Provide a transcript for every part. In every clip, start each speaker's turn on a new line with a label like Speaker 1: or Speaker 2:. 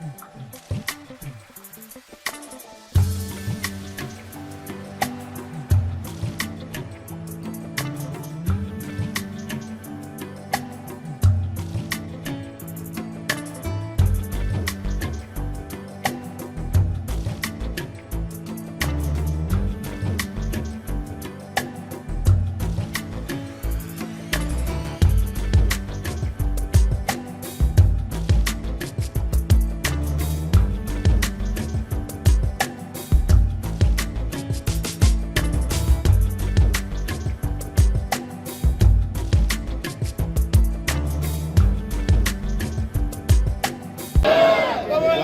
Speaker 1: Thank you.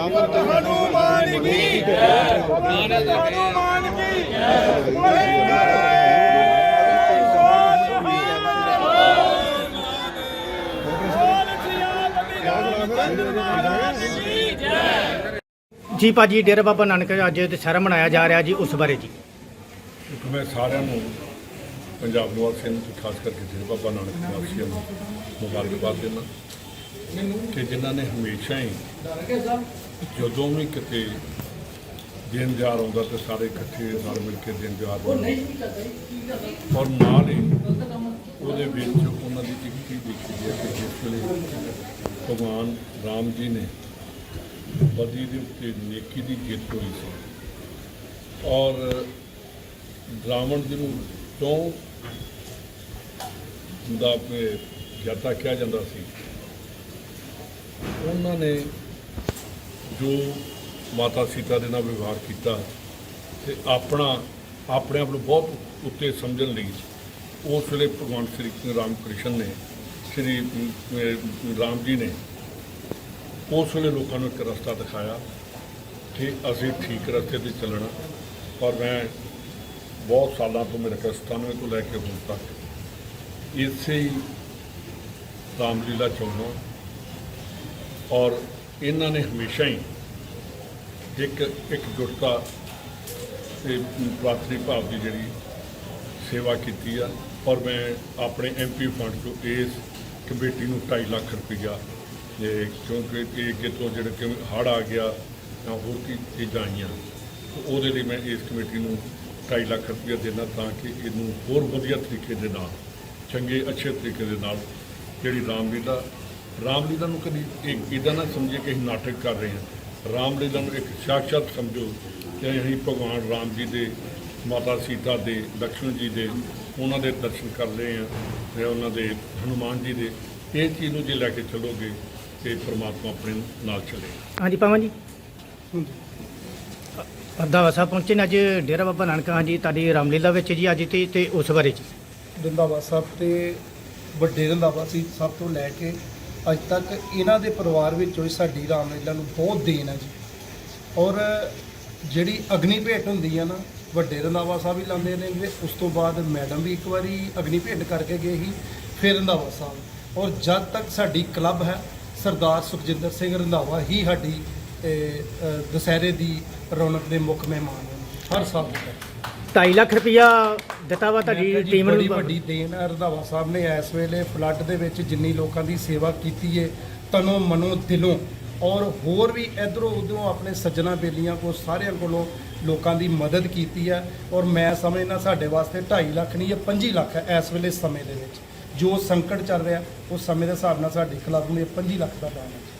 Speaker 1: Hanuman ਕੀ ਜੈ ਹਨੂਮਾਨ ਕੀ ਜੈ
Speaker 2: ਜੀ ਭਾਜੀ ਡੇਰਾ ਬਾਬਾ ਨਾਨਕ ਅੱਜ ਦੁਸਹਿਰਾ ਮਨਾਇਆ ਜਾ ਰਿਹਾ ਜੀ ਉਸ ਬਾਰੇ ਜੀ
Speaker 3: ਇੱਕ ਮੈਂ ਸਾਰਿਆਂ ਨੂੰ ਪੰਜਾਬ ਨਿਵਾਸੀਆਂ ਨੂੰ ਖਾਸ ਕਰਕੇ ਜਿਹੜੇ ਬਾਬਾ ਨਾਨਕ ਨਿਵਾਸੀਆਂ ਨੂੰ ਮੁਬਾਰਕਬਾਦ ਦਿੰਦਾ ਕਿ ਜਿਨ੍ਹਾਂ ਨੇ ਹਮੇਸ਼ਾ ਹੀ ਜਦੋਂ ਵੀ ਕਿਤੇ ਦਿਨ ਤਿਉਹਾਰ ਆਉਂਦਾ ਤੇ ਸਾਰੇ ਇਕੱਠੇ ਨਾਲ ਮਿਲ ਕੇ ਦਿਨ ਮਨਾਉਂਦੇ। ਔਰ ਨਾਲ ਹੀ ਉਹਦੇ ਵਿੱਚ ਉਹਨਾਂ ਦੀ ਚੀਜ਼ ਦੇਖੀ ਹੈ ਕਿ ਜਿਸ ਵੇਲੇ ਭਗਵਾਨ ਰਾਮ ਜੀ ਨੇ ਬਦੀ ਦੇ ਉੱਤੇ ਨੇਕੀ ਦੀ ਜਿੱਤ ਹੋਈ ਸੀ ਔਰ ਰਾਵਣ ਜੀ ਨੂੰ ਕਿਉਂ ਦਾ ਗਿਆਤਾ ਕਿਹਾ ਜਾਂਦਾ ਸੀ? ਉਹਨਾਂ ਨੇ ਜੋ ਮਾਤਾ ਸੀਤਾ ਦੇ ਨਾਲ ਵਿਵਹਾਰ ਕੀਤਾ ਤੇ ਆਪਣਾ, ਆਪਣੇ ਆਪ ਨੂੰ ਬਹੁਤ ਉੱਤੇ ਸਮਝਣ ਲਈ ਉਸ ਵੇਲੇ ਭਗਵਾਨ ਸ੍ਰੀ ਰਾਮ ਕ੍ਰਿਸ਼ਨ ਨੇ, ਸ੍ਰੀ ਰਾਮ ਜੀ ਨੇ ਉਸ ਵੇਲੇ ਲੋਕਾਂ ਨੂੰ ਇੱਕ ਰਸਤਾ ਦਿਖਾਇਆ ਕਿ ਅਸੀਂ ਠੀਕ ਰਸਤੇ ਤੇ ਚੱਲਣਾ। ਪਰ ਮੈਂ ਬਹੁਤ ਸਾਲਾਂ ਤੋਂ ਮੇਰੇ ਖਿਆਲ 97 ਤੋਂ ਲੈ ਕੇ ਹੁਣ ਤੱਕ ਇਸੇ ਹੀ ਰਾਮਲੀਲਾ ਚਾਹੁੰਦਾ ਔਰ ਇਹਨਾਂ ਨੇ ਹਮੇਸ਼ਾ ਹੀ ਇੱਕ ਇੱਕ ਜੁਟਤਾ ਤੇ ਪ੍ਰਾਥਮਿਕ ਭਾਵ ਦੀ ਜਿਹੜੀ ਸੇਵਾ ਕੀਤੀ ਆ। ਔਰ ਮੈਂ ਆਪਣੇ ਐਮਪੀ ਫੰਡ ਤੋਂ ਇਸ ਕਮੇਟੀ ਨੂੰ 2.5 ਲੱਖ ਰੁਪਈਆ ਇਹ ਕਿਉਂਕਿ ਇਹ ਕਿਤੋਂ ਜਿਹੜੇ ਕਿ ਹੜ੍ਹ ਆ ਗਿਆ ਜਾਂ ਹੋਰ ਕੀ ਚੀਜ਼ਾਂ ਆਈਆਂ। ਉਹਦੇ ਲਈ ਮੈਂ ਇਸ ਕਮੇਟੀ ਨੂੰ 2.5 ਲੱਖ ਰੁਪਈਆ ਦੇਣਾ ਤਾਂ ਕਿ ਇਹਨੂੰ ਹੋਰ ਵਧੀਆ ਤਰੀਕੇ ਦੇ ਨਾਲ, ਚੰਗੇ, ਅੱਛੇ ਤਰੀਕੇ ਦੇ ਨਾਲ ਜਿਹੜੀ ਰਾਮਲੀਲਾ ਰਾਮਲੀਲਾ ਨੂੰ ਕਦੀ ਇੱਕ ਇਦਾਂ ਨਾ ਸਮਝੇ ਕਿ ਅਸੀਂ ਨਾਟਕ ਕਰ ਰਹੇ ਹਾਂ। ਰਾਮਲੀਲਾ ਨੂੰ ਇੱਕ ਸਾਖਸ਼ਾਤ ਸਮਝੋ ਕਿ ਅਸੀਂ ਭਗਵਾਨ ਰਾਮ ਜੀ ਦੇ ਮਾਤਾ ਸੀਤਾ ਦੇ ਲਕਸ਼ਮਣ ਜੀ ਦੇ ਉਹਨਾਂ ਦੇ ਦਰਸ਼ਨ ਕਰ ਰਹੇ ਹਾਂ ਤੇ ਉਹਨਾਂ ਦੇ ਹਨੂਮਾਨ ਜੀ ਦੇ। ਇਹ ਚੀਜ਼ ਨੂੰ ਜੇ ਲੈ ਕੇ ਚੱਲੋਗੇ ਤੇ ਪ੍ਰਮਾਤਮਾ ਆਪਣੇ ਨਾਲ ਚੱਲੇਗਾ
Speaker 2: ਹਾਂਜੀ ਪਾਵਾਂ ਜੀ? ਅਰਦਾਵਾ ਸਾਹਿਬ ਪਹੁੰਚੇ ਨੇ ਅੱਜ ਡੇਰਾ ਬਾਬਾ ਨਾਨਕ ਹਾਂਜੀ ਤੁਹਾਡੀ ਰਾਮਲੀਲਾ ਵਿੱਚ ਜੀ ਅੱਜ ਤੇ ਤੇ ਉਸ ਬਾਰੇ ਜੀ।
Speaker 4: ਰੰਧਾਵਾ ਸਾਹਿਬ ਤੇ ਵੱਡੇ ਰੰਧਾਵਾ ਸੀ ਸਭ ਤੋਂ ਲੈ ਕੇ ਅੱਜ ਤੱਕ ਇਹਨਾਂ ਦੇ ਪਰਿਵਾਰ ਵਿੱਚੋਂ ਹੀ ਸਾਡੀ ਰਾਮਲੀਲਾ ਨੂੰ ਬਹੁਤ ਦੇਣ ਹੈ ਜੀ। ਔਰ ਜਿਹੜੀ ਅਗਨੀ ਭੇਟ ਹੁੰਦੀ ਆ ਨਾ, ਵੱਡੇ ਰੰਧਾਵਾ ਸਾਹਿਬ ਵੀ ਲਾਉਂਦੇ ਨੇ ਤੇ ਉਸ ਤੋਂ ਬਾਅਦ ਮੈਡਮ ਵੀ ਇੱਕ ਵਾਰੀ ਅਗਨੀ ਭੇਟ ਕਰਕੇ ਗਏ ਸੀ, ਫਿਰ ਰੰਧਾਵਾ ਸਾਹਿਬ। ਔਰ ਜਦ ਤੱਕ ਸਾਡੀ ਕਲੱਬ ਹੈ, ਸਰਦਾਰ ਸੁਖਜਿੰਦਰ ਸਿੰਘ ਰੰਧਾਵਾ ਹੀ ਸਾਡੀ ਦੁਸਹਿਰੇ ਦੀ ਰੌਣਕ ਦੇ ਮੁੱਖ ਮਹਿਮਾਨ ਹਨ ਹਰ ਸਾਲ ਦੇ
Speaker 2: 2.5 ਲੱਖ ਰੁਪਇਆ ਦਿੱਤਾ ਵਾ ਤੁਹਾਡੀ
Speaker 4: ਜੀ,
Speaker 2: ਟੀਮ
Speaker 4: ਬੜੀ
Speaker 2: ਨੂੰ
Speaker 4: ਵੱਡੀ ਦੇਣ ਹੈ ਰੰਧਾਵਾ ਸਾਹਿਬ ਨੇ ਇਸ ਵੇਲੇ ਫਲੱਡ ਦੇ ਵਿੱਚ ਜਿੰਨੀ ਲੋਕਾਂ ਦੀ ਸੇਵਾ ਕੀਤੀ ਹੈ ਤਨੋਂ ਮਨੋਂ ਦਿਲੋਂ। ਔਰ ਹੋਰ ਵੀ ਇਧਰੋਂ ਉਧਰੋਂ ਆਪਣੇ ਸੱਜਣਾ ਬੇਲੀਆਂ ਕੋ ਸਾਰਿਆਂ ਕੋਲੋਂ ਲੋਕਾਂ ਦੀ ਮਦਦ ਕੀਤੀ ਹੈ ਔਰ ਮੈਂ ਸਮਝਦਾ ਸਾਡੇ ਵਾਸਤੇ 2.5 ਲੱਖ ਨਹੀਂ ਇਹ 25 ਲੱਖ ਹੈ ਇਸ ਵੇਲੇ ਸਮੇਂ ਦੇ ਵਿੱਚ। ਜੋ ਸੰਕਟ ਚੱਲ ਰਿਹਾ ਉਸ ਸਮੇਂ ਦੇ ਹਿਸਾਬ ਨਾਲ ਸਾਡੀ ਕਲੱਬ ਨੂੰ ਇਹ 25 ਲੱਖ ਦਾ ਦਾਨ ਹੈ।